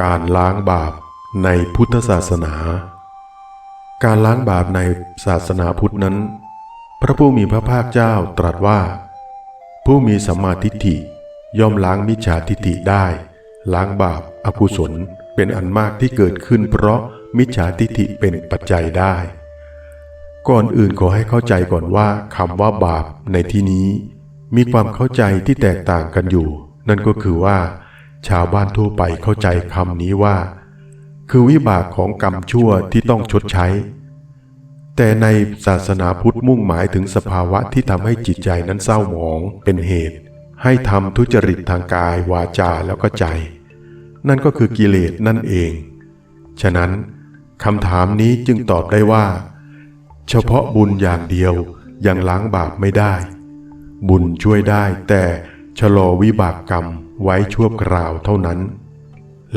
การล้างบาปในพุทธศาสนา การล้างบาปในศาสนาพุทธนั้น พระผู้มีพระภาคเจ้าตรัสว่า ผู้มีสัมมาทิฏฐิย่อมล้างมิจฉาทิฏฐิได้ ล้างบาปอกุศลเป็นอันมากที่เกิดขึ้นเพราะมิจฉาทิฏฐิเป็นปัจจัยได้ ก่อนอื่นขอให้เข้าใจก่อนว่าคำว่าบาปในที่นี้ มีความเข้าใจที่แตกต่างกันอยู่ นั่นก็คือว่า ชาวบ้านทั่วไปเข้าใจคำนี้ว่า คือวิบากของกรรมชั่วที่ต้องชดใช้ แต่ในศาสนาพุทธมุ่งหมายถึงสภาวะที่ทำให้จิตใจนั้นเศร้าหมองเป็นเหตุ ให้ทำทุจริตทางกาย วาจาแล้วก็ใจ นั่นก็คือกิเลสนั่นเอง ฉะนั้นคำถามนี้จึงตอบได้ว่า เฉพาะบุญอย่างเดียวยังล้างบาปไม่ได้ บุญช่วยได้แต่ชะลอวิบากกรรม ไว้ชั่วคราวเท่านั้น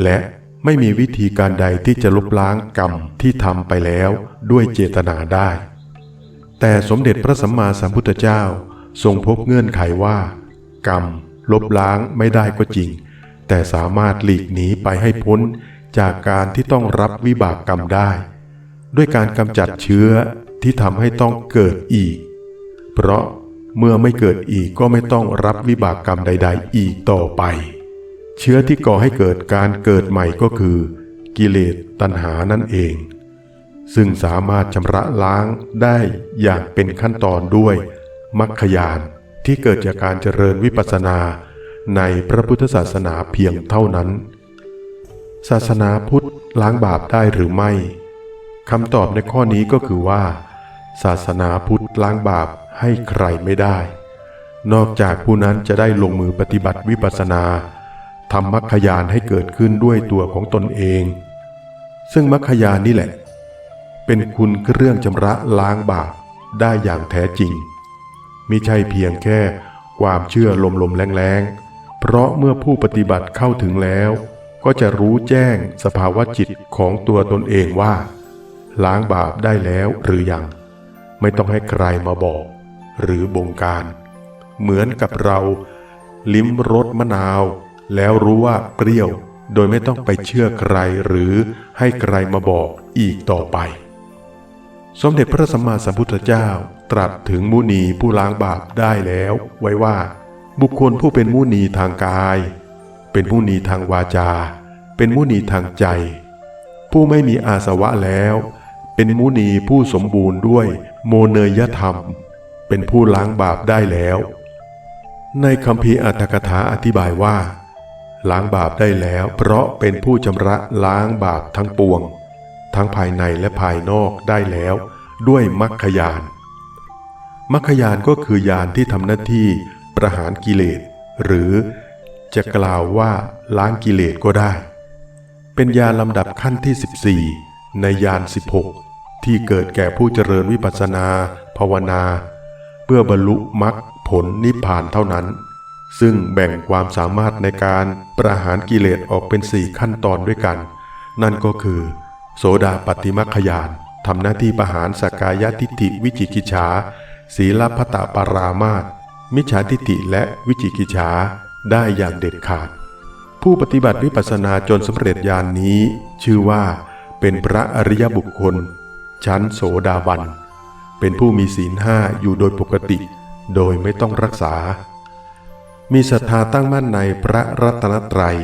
และไม่มีวิธีการใดที่จะลบล้างกรรมที่ทำไปแล้วด้วยเจตนาได้ แต่สมเด็จพระสัมมาสัมพุทธเจ้าทรงพบเงื่อนไขว่า กรรมลบล้างไม่ได้ก็จริง แต่สามารถหลีกหนีไปให้พ้นจากการที่ต้องรับวิบากกรรมได้ ด้วยการกำจัดเชื้อที่ทำให้ต้องเกิดอีก เพราะ เมื่อไม่เกิดอีกก็ไม่ต้องรับวิบากกรรมใด ๆ อีกต่อไป เชื้อที่ก่อให้เกิดการเกิดใหม่ก็คือ กิเลสตัณหานั่นเอง ซึ่งสามารถชำระล้างได้อย่างเป็นขั้นตอนด้วยมรรคยานที่เกิดจากการเจริญวิปัสสนาในพระพุทธศาสนาเพียงเท่านั้น ศาสนาพุทธล้างบาปได้หรือไม่คำตอบในข้อนี้ก็คือว่า ศาสนาพุทธล้างบาป ให้ใครไม่ได้ นอกจากผู้นั้นจะได้ลงมือปฏิบัติวิปัสสนาทำมรรคยานให้เกิดขึ้นด้วยตัวของตนเอง ซึ่งมรรคยานนี่แหละ เป็นคุณเครื่องชำระล้างบาปได้อย่างแท้จริงมิใช่เพียงแค่ความเชื่อลมๆแรงๆ เพราะเมื่อผู้ปฏิบัติเข้าถึงแล้ว ก็จะรู้แจ้งสภาวะจิตของตัวตนเองว่า ล้างบาปได้แล้วหรือยัง ไม่ต้องให้ใครมาบอก หรือบงการ เหมือนกับเราลิ้มรสมะนาว แล้วรู้ว่าเปรี้ยว โดยไม่ต้องไปเชื่อใครหรือให้ใครมาบอกอีกต่อไป สมเด็จพระสัมมาสัมพุทธเจ้าตรัสถึงมุนีผู้ล้างบาปได้แล้ว ไว้ว่า บุคคลผู้เป็นมุนีทางกาย เป็นมุนีทางวาจา เป็นมุนีทางใจ ผู้ไม่มีอาสวะแล้ว เป็นมุนีผู้สมบูรณ์ด้วยโมเนยธรรม เป็นผู้ล้างบาปได้แล้ว ในคำพีอัตถกถาอธิบายว่า ล้างบาปได้แล้ว เพราะเป็นผู้ชำระล้างบาปทั้งปวง ทั้งภายในและภายนอกได้แล้ว ด้วยมรรคยานมรรคยานก็คือยานที่ทำหน้าที่ประหารกิเลส หรือจะกล่าวว่าล้างกิเลสก็ได้ เป็นยานลำดับขั้นที่ 14 ในยาน 16 ที่เกิดแก่ผู้เจริญวิปัสสนา ภาวนา พื่อบรรลุมรรคผลนิพพานเท่านั้น ซึ่งแบ่งความสามารถในการประหารกิเลสออกเป็นสี่ขั้นตอนด้วยกัน นั่นก็คือ โสดาปฏิมัคคยานทำหน้าที่ประหารสกายทิฏฐิวิจิกิจฉาศีลพัตตปารามาตมิจฉาทิฏฐิและวิจิกิจฉาได้อย่างเด็ดขาด ผู้ปฏิบัติวิปัสสนาจนสำเร็จญาณนนี้ ชื่อว่าเป็นพระอริยบุคคล ชั้นโสดาบัน เป็นผู้มีศีลห้าอยู่โดยปกติ โดยไม่ต้องรักษา มีศรัทธาตั้งมั่นในพระรัตนตรัย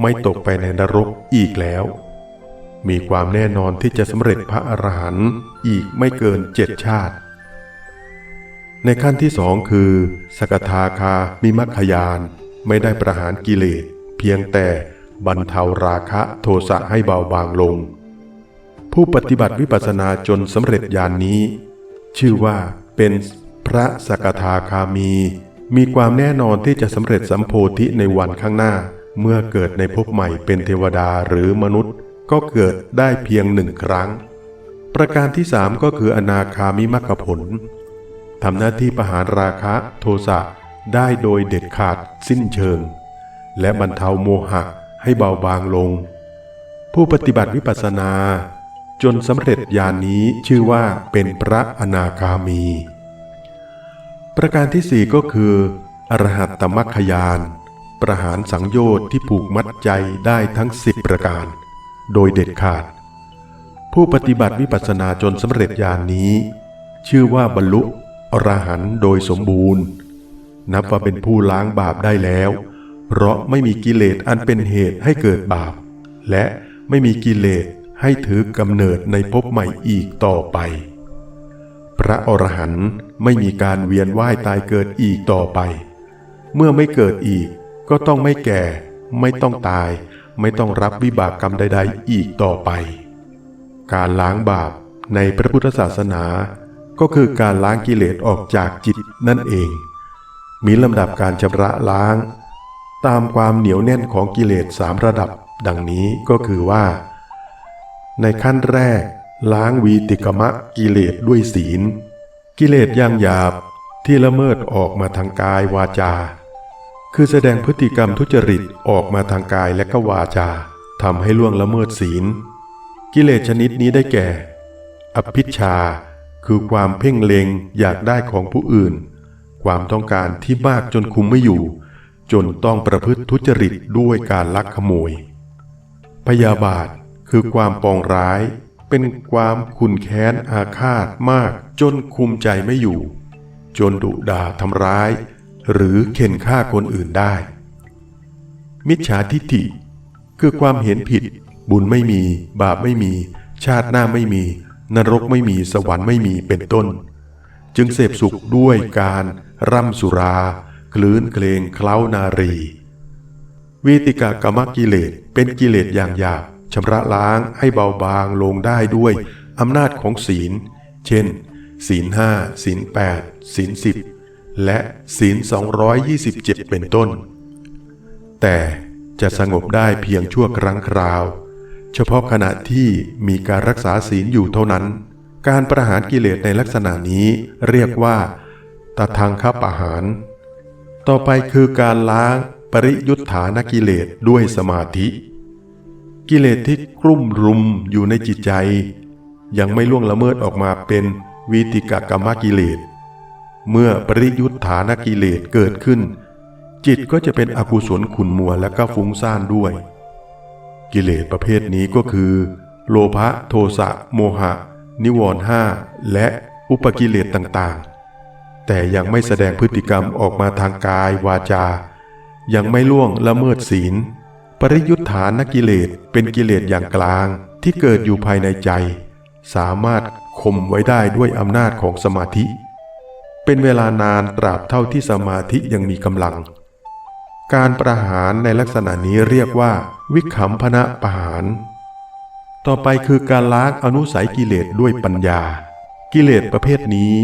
ไม่ตกไปในนรกอีกแล้ว มีความแน่นอนที่จะสำเร็จพระอรหันต์อีกไม่เกินเจ็ดชาติ ในขั้นที่สองคือ สกทาคามิมัคคยาน ไม่ได้ประหารกิเลส เพียงแต่บรรเทาราคะโทสะให้เบาบางลง ผู้ปฏิบัติวิปัสสนาจนสำเร็จญาณนนี้ ชื่อว่าเป็นพระสกทาคามี มีความแน่นอนที่จะสำเร็จสัมโพธิในวันข้างหน้า เมื่อเกิดในภพใหม่เป็นเทวดาหรือมนุษย์ ก็เกิดได้เพียงหนึ่งครั้ง ประการที่สามก็คืออนาคามิมัคคผลทำหน้าที่ประหารราคะโทสะได้โดยเด็ดขาดสิ้นเชิง และบรรเทาโมหะให้เบาบางลง ผู้ปฏิบัติวิปัสสนา จนสำเร็จญาณนนี้ชื่อว่าเป็นพระอนาคามี ประการที่สี่ก็คือ อรหัตตมัคคยาน ประหารสังโยชน์ที่ผูกมัดใจได้ทั้งสิบประการ โดยเด็ดขาด ผู้ปฏิบัติวิปัสสนาจนสำเร็จญาณนนี้ ชื่อว่าบรรลุอรหันต์โดยสมบูรณ์ นับว่าเป็นผู้ล้างบาปได้แล้ว เพราะไม่มีกิเลสอันเป็นเหตุให้เกิดบาป และไม่มีกิเลส ให้ถือกำเนิดในภพใหม่อีกต่อไป พระอรหันต์ไม่มีการเวียนว่ายตายเกิดอีกต่อไป เมื่อไม่เกิดอีกก็ต้องไม่แก่ ไม่ต้องตาย ไม่ต้องรับวิบากกรรมใด ๆ อีกต่อไป การล้างบาปในพระพุทธศาสนา ก็คือการล้างกิเลสออกจากจิตนั่นเอง มีลำดับการชำระล้าง ตามความเหนียวแน่นของกิเลสสามระดับ ดังนี้ก็คือว่า ในขั้นแรก ล้างวีติกมะกิเลสด้วยศีล กิเลสอย่างหยาบที่ละเมิดออกมาทางกายวาจา คือแสดงพฤติกรรมทุจริตออกมาทางกายและก็วาจาทำให้ล่วงละเมิดศีล กิเลสชนิดนี้ได้แก่ อภิชา คือความเพ่งเลงอยากได้ของผู้อื่น ความต้องการที่มากจนคุมไม่อยู่ จนต้องประพฤติทุจริตด้วยการลักขโมย พยาบาท คือความปองร้าย เป็นความขุนแค้นอาฆาตมากจนคุมใจไม่อยู่ จนดุด่าทำร้าย หรือเข็นฆ่าคนอื่นได้ มิจฉาทิฏฐิ คือความเห็นผิด บุญไม่มี บาปไม่มี ชาติหน้าไม่มี นรกไม่มีสวรรค์ไม่มีเป็นต้น จึงเสพสุขด้วยการร่ำสุรา คลื้นเคลงเคล้านารีวีติกากรรมกิเลสเป็นกิเลสอย่างหยาบ ชำระล้างให้เบาบางลงได้ด้วยอำนาจของศีล เช่น ศีลห้าศีลแปดศีลสิบและศีล 227 เป็นต้น แต่จะสงบได้เพียงชั่วครั้งคราว เฉพาะขณะที่มีการรักษาศีลอยู่เท่านั้น การประหารกิเลสในลักษณะนี้เรียกว่าตทางคับอาหาร ต่อไปคือการล้างปริยุทธานกิเลสด้วยสมาธิ กิเลสที่กลุ่มรุมอยู่ในจิตใจ ยังไม่ล่วงละเมิดออกมาเป็นวีติกกรรมกิเลส เมื่อปริยุทธานกิเลสเกิดขึ้น จิตก็จะเป็นอกุศลขุนมัวและก็ฟุ้งซ่านด้วย กิเลสประเภทนี้ก็คือ โลภะโทสะโมหะ นิวรณ์ห้าและอุปกิเลสต่างๆ แต่ยังไม่แสดงพฤติกรรมออกมาทางกายวาจา ยังไม่ล่วงละเมิดศีล ปริยุทธานกิเลสเป็นกิเลสอย่างกลางที่เกิดอยู่ภายในใจ สามารถข่มไว้ได้ด้วยอำนาจของสมาธิ เป็นเวลานานตราบเท่าที่สมาธิยังมีกำลัง การประหารในลักษณะนี้เรียกว่า วิขำพนะประหาร ต่อไปคือการล้างอนุสัยกิเลสด้วยปัญญา กิเลสประเภทนี้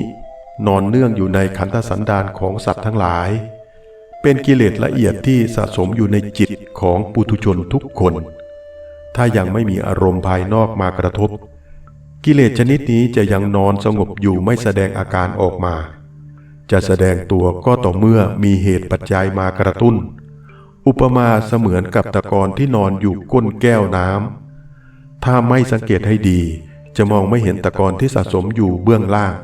นอนเนื่องอยู่ในขันธสันดานของสัตว์ทั้งหลาย เป็นกิเลสละเอียดที่สะสมอยู่ในจิตของปุถุชนทุกคน ถ้ายังไม่มีอารมณ์ภายนอกมากระทบ กิเลสชนิดนี้จะยังนอนสงบอยู่ไม่แสดงอาการออกมา จะแสดงตัวก็ต่อเมื่อมีเหตุปัจจัยมากระตุ้น อุปมาเสมือนกับตะกอนที่นอนอยู่ก้นแก้วน้ำถ้าไม่สังเกตให้ดี จะมองไม่เห็นตะกอนที่สะสมอยู่เบื้องล่าง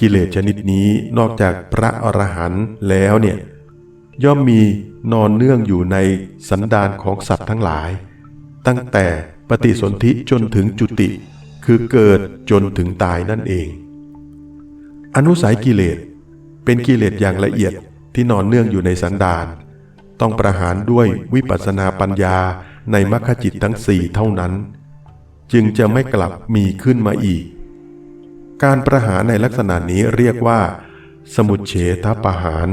กิเลสชนิดนี้นอกจากพระอรหันต์แล้วเนี่ย ย่อมมีนอนเนื่องอยู่ในสันดานของสัตว์ทั้งหลาย ตั้งแต่ปฏิสนธิจนถึงจุติ คือเกิดจนถึงตายนั่นเอง อนุสัยกิเลสเป็นกิเลสอย่างละเอียดที่นอนเนื่องอยู่ในสันดาน ต้องประหารด้วยวิปัสสนาปัญญาในมรรคจิตทั้งสี่เท่านั้น จึงจะไม่กลับมีขึ้นมาอีก การประหารในลักษณะนี้เรียกว่า สมุเฉทประหาร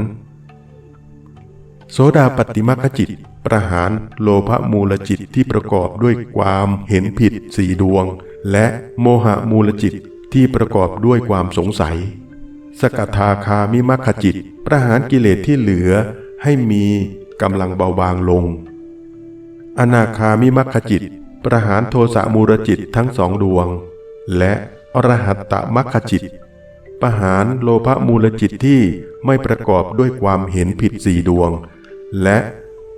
โสดาปฏิมัคคจิต ประหารโลภมูลจิตที่ประกอบด้วยความเห็นผิดสี่ดวง และโมหะมูลจิตที่ประกอบด้วยความสงสัย สกทาคามิมัคคจิต ประหารกิเลสที่เหลือให้มีกำลังเบาบางลง อนาคามิมัคคจิต ประหารโทสะมูลจิตทั้งสองดวง และอรหัตตมัคคจิต ประหารโลภมูลจิตที่ไม่ประกอบด้วยความเห็นผิดสี่ดวง และ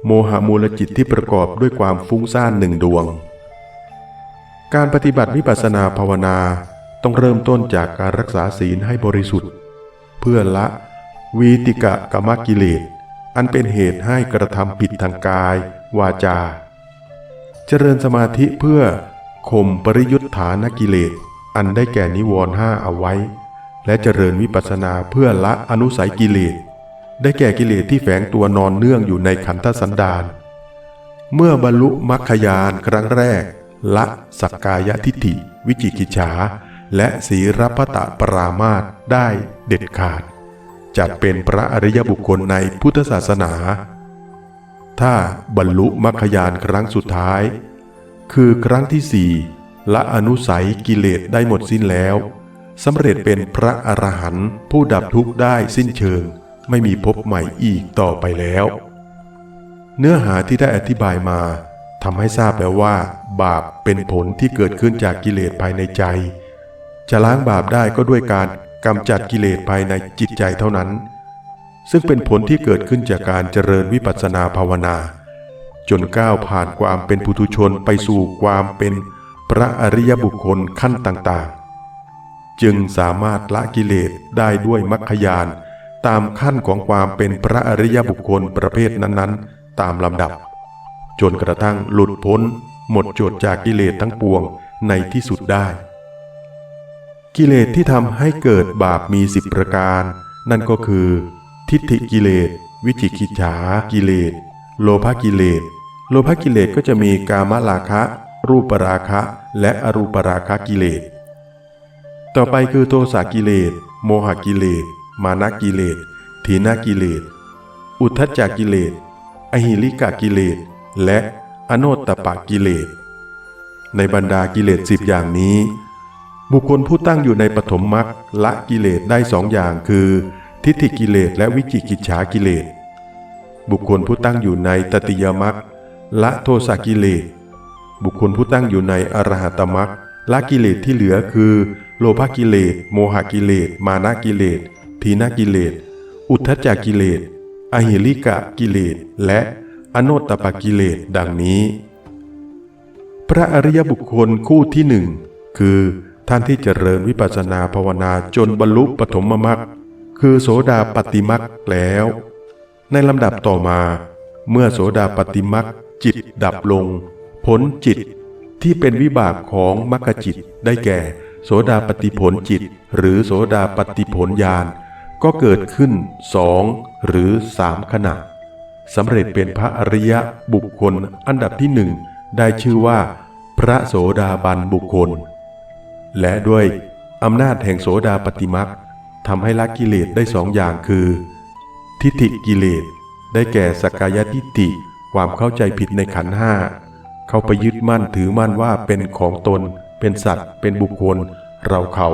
โมหมูลจิตที่ประกอบด้วยความฟุ้งซ่านหนึ่งดวง การปฏิบัติวิปัสสนาภาวนาต้องเริ่มต้นจากการรักษาศีลให้บริสุทธิ์ เพื่อละวีติกะกรรมกิเลสอันเป็นเหตุให้กระทำผิดทางกาย วาจา เจริญสมาธิเพื่อข่มปริยุทธานกิเลสอันได้แก่นิวรณ์ห้าเอาไว้ และเจริญวิปัสสนาเพื่อละอนุสัยกิเลส ได้แก่กิเลสที่แฝงตัวนอนเนื่องอยู่ในขันธสันดานเมื่อบรรลุมรรคญาณครั้งแรก ละสักกายทิฏฐิ วิจิกิจฉา และสีรพตะปรามาตได้เด็ดขาด จัดเป็นพระอริยบุคคลในพุทธศาสนา ถ้าบรรลุมรรคญาณครั้งสุดท้าย คือครั้งที่สี่ละอนุสัยกิเลสได้หมดสิ้นแล้วสำเร็จเป็นพระอรหันต์ผู้ดับทุกข์ได้สิ้นเชิง ไม่มีภพใหม่อีกต่อไปแล้ว เนื้อหาที่ได้อธิบายมาทำให้ทราบแล้วว่า บาปเป็นผลที่เกิดขึ้นจากกิเลสภายในใจ จะล้างบาปได้ก็ด้วยการกำจัดกิเลสภายในจิตใจเท่านั้น ซึ่งเป็นผลที่เกิดขึ้นจากการเจริญวิปัสสนาภาวนา จนก้าวผ่านความเป็นปุถุชนไปสู่ความเป็นพระอริยบุคคลขั้นต่างๆ จึงสามารถละกิเลสได้ด้วยมรรคญาณ ตามขั้นของความเป็นพระอริยบุคคลประเภทนั้นๆ ตามลำดับ จนกระทั่งหลุดพ้น หมดจดจากกิเลสทั้งปวงในที่สุดได้ กิเลสที่ทำให้เกิดบาปมีสิบประการ นั่นก็คือ ทิฏฐิกิเลส วิจิกิจฉากิเลส โลภกิเลส โลภกิเลสก็จะมีกามราคะ รูปราคะ และอรูปราคะกิเลส ต่อไปคือโทสะกิเลส โมหกิเลส มานะกิเลสถีนกิเลส อุทธัจกิเลส อหิริกกิเลส และอโนตตปกิเลส ในบรรดากิเลสสิบอย่างนี้ บุคคลผู้ตั้งอยู่ในปฐมมรรคละกิเลสได้สองอย่างคือ ทิฏฐิกิเลสและวิจิกิจฉากิเลส บุคคลผู้ตั้งอยู่ในตติยมรรคละโทสะกิเลส บุคคลผู้ตั้งอยู่ในอรหัตมรรคละกิเลสที่เหลือคือ โลภกิเลส โมหกิเลส มานะกิเลส ทีนกิเลส อุทธัจจกิเลสอหิริกะกิเลส และอโนตตปกิเลสดังนี้ พระอริยบุคคลคู่ที่หนึ่งคือท่านที่เจริญวิปัสสนาภาวนาจนบรรลุปฐมมรรคคือโสดาปฏิมรรคแล้ว ในลำดับต่อมา เมื่อโสดาปฏิมรรคจิตดับลง ผลจิตที่เป็นวิบากของมรรคจิตได้แก่ โสดาปฏิผลจิต หรือโสดาปฏิผลญาณ ก็เกิดขึ้นสองหรือสามขณะสำเร็จเป็นพระอริยบุคคลอันดับที่หนึ่งได้ชื่อว่า พระโสดาบันบุคคล และด้วยอำนาจแห่งโสดาปฏิมักทำให้ละกิเลสได้สองอย่างคือ ทิฏฐิกิเลสได้แก่สกายทิฏฐิความเข้าใจผิดในขันห้าเข้าไปยึดมั่นถือมั่นว่าเป็นของตน เป็นสัตว์ เป็นบุคคล เราเขา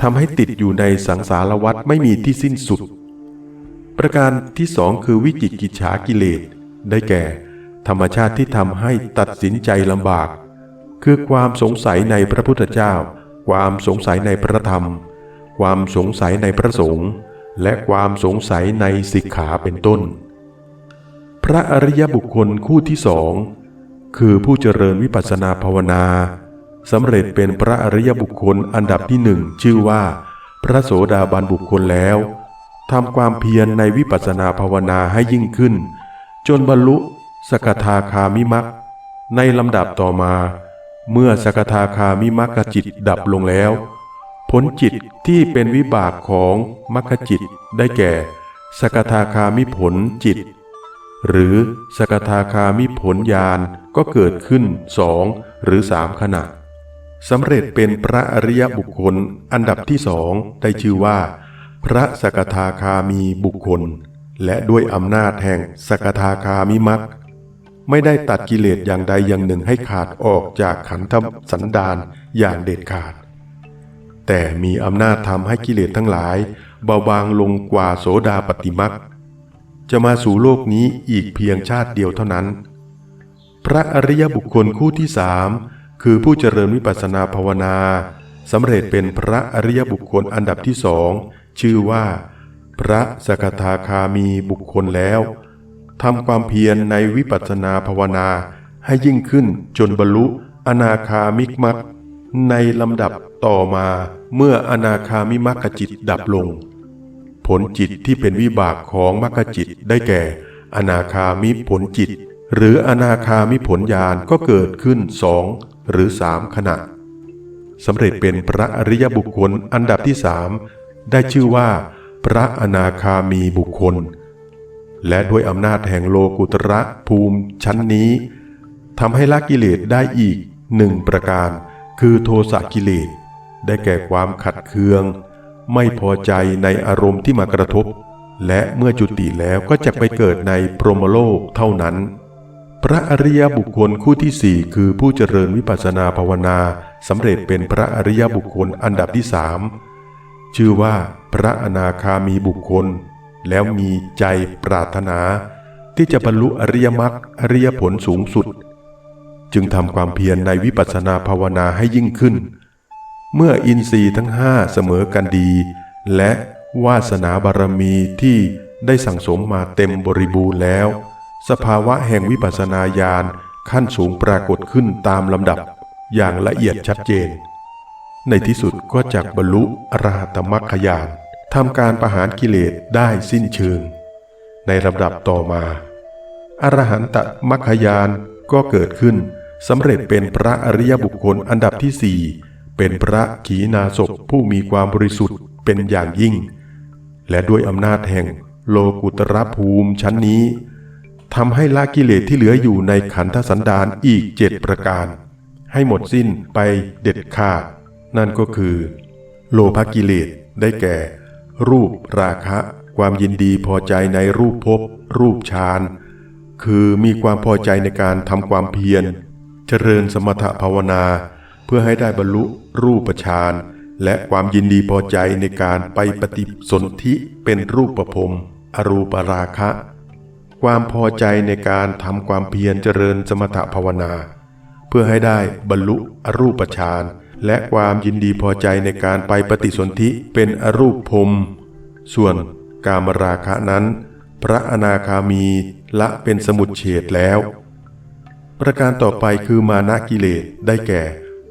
ทำให้ติดอยู่ในสังสารวัฏไม่มีที่สิ้นสุด ประการที่สองคือวิจิกิจฉากิเลส ได้แก่ ธรรมชาติที่ทำให้ตัดสินใจลำบาก คือความสงสัยในพระพุทธเจ้า ความสงสัยในพระธรรม ความสงสัยในพระสงฆ์และความสงสัยในสิกขาเป็นต้น พระอริยบุคคลคู่ที่สองคือผู้เจริญวิปัสสนาภาวนา สำเร็จเป็นพระอริยบุคคลอันดับที่หนึ่งชื่อว่า พระโสดาบันบุคคลแล้วทำความเพียรในวิปัสสนาภาวนาให้ยิ่งขึ้น จนบรรลุสกทาคามิมักในลำดับต่อมา เมื่อสกทาคามิมักจิตดับลงแล้ว ผลจิตที่เป็นวิบากของมัคคจิตได้แก่ สกทาคามิผลจิต หรือสกทาคามิผลญาณก็เกิดขึ้นสองหรือสามขณะ สำเร็จเป็นพระอริยบุคคลอันดับที่สองได้ชื่อว่า พระสกทาคามีบุคคล และด้วยอำนาจแห่งสกทาคามิมักไม่ได้ตัดกิเลสอย่างใดอย่างหนึ่งให้ขาดออกจากขันธสันดานอย่างเด็ดขาด แต่มีอำนาจทำให้กิเลสทั้งหลาย เบาบางลงกว่าโสดาปฏิมักจะมาสู่โลกนี้อีกเพียงชาติเดียวเท่านั้น พระอริยบุคคลคู่ที่สาม คือผู้เจริญวิปัสสนาภาวนาสำเร็จเป็นพระอริยบุคคลอันดับที่สองชื่อว่า พระสกทาคามีบุคคลแล้วทำความเพียรในวิปัสสนาภาวนาให้ยิ่งขึ้นจนบรรลุอนาคามิกมักในลำดับต่อมาเมื่ออนาคามิมักจิตดับลง ผลจิตที่เป็นวิบากของมรรคจิตได้แก่ อนาคามิผลจิต หรืออนาคามิผลญาณก็เกิดขึ้นสอง หรือสามขณะสำเร็จเป็นพระอริยบุคคลอันดับที่สามได้ชื่อว่า พระอนาคามีบุคคล และด้วยอำนาจแห่งโลกุตระภูมิชั้นนี้ทำให้ละกิเลสได้อีกหนึ่งประการ คือโทสะกิเลส ได้แก่ความขัดเคือง ไม่พอใจในอารมณ์ที่มากระทบ และเมื่อจุติแล้วก็จะไปเกิดในพรหมโลกเท่านั้น พระอริยบุคคลคู่ที่สี่คือผู้เจริญวิปัสสนาภาวนาสำเร็จเป็นพระอริยบุคคลอันดับที่สามชื่อว่าพระอนาคามีบุคคล แล้วมีใจปรารถนา ที่จะบรรลุอริยมรรคอริยผลสูงสุด จึงทำความเพียรในวิปัสสนาภาวนาให้ยิ่งขึ้น เมื่ออินทรีย์ทั้งห้าเสมอกันดี และวาสนาบารมีที่ได้สั่งสมมาเต็มบริบูรณ์แล้ว สภาวะแห่งวิปัสสนาญาณขั้นสูงปรากฏขึ้นตามลำดับอย่างละเอียดชัดเจน ในที่สุดก็จักบรรลุอรหัตมรรคญาณทำการประหารกิเลสได้สิ้นเชิง ในลำดับต่อมา อรหันตมรรคญาณก็เกิดขึ้นสำเร็จเป็นพระอริยบุคคลอันดับที่สี่เป็นพระขีณาสพผู้มีความบริสุทธิ์เป็นอย่างยิ่ง และด้วยอำนาจแห่งโลกุตรภูมิชั้นนี้ ทำให้ละกิเลสที่เหลืออยู่ในขันธสันดานอีกเจ็ดประการ ให้หมดสิ้นไปเด็ดขาด นั่นก็คือ โลภกิเลสได้แก่ รูปราคะ ความยินดีพอใจในรูปภพรูปฌานคือมีความพอใจในการทำความเพียร เจริญสมถภาวนา เพื่อให้ได้บรรลุรูปฌานและความยินดีพอใจในการไปปฏิสนธิเป็นรูปประพรมอรูปราคะ ความพอใจในการทำความเพียรเจริญสมถภาวนา เพื่อให้ได้บรรลุอรูปฌานและความยินดีพอใจในการไปปฏิสนธิเป็นอรูปพรมส่วนกามราคะนั้น พระอนาคามีละเป็นสมุดเฉดแล้ว ประการต่อไปคือมานะกิเลสได้แก่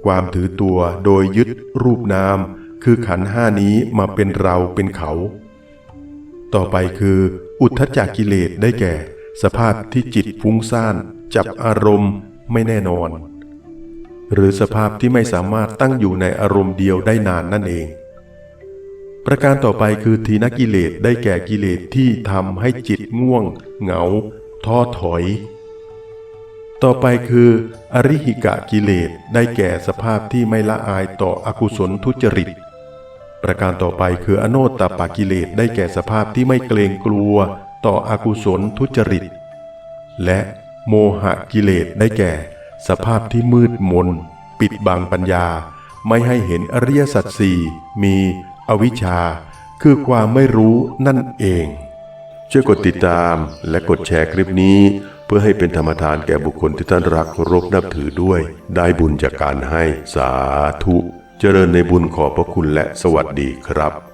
ความถือตัวโดยยึดรูปนาม คือขันห้านี้มาเป็นเราเป็นเขา ต่อไปคือ อุทธจักกิเลสได้แก่ สภาพที่จิตฟุ้งซ่าน จับอารมณ์ไม่แน่นอน หรือสภาพที่ไม่สามารถตั้งอยู่ในอารมณ์เดียวได้นานนั่นเอง ประการต่อไปคือทีนกิเลสได้แก่กิเลสที่ทำให้จิตง่วง เหงา ท้อถอย ต่อไปคือ อริหิกะกิเลสได้แก่สภาพที่ไม่ละอายต่ออกุศลทุจริต ประการต่อไปคืออโนตตปากิเลสได้แก่สภาพที่ไม่เกรงกลัว ต่ออกุศลทุจริต และโมหกิเลสได้แก่ สภาพที่มืดมน ปิดบังปัญญา ไม่ให้เห็นอริยสัจสี่มีอวิชชา คือความไม่รู้นั่นเอง ช่วยกดติดตามและกดแชร์คลิปนี้ เพื่อให้เป็นธรรมทานแก่บุคคลที่ท่านรักเคารพนับถือด้วย ได้บุญจากการให้สาธุ เจริญในบุญขอบพระคุณและสวัสดีครับ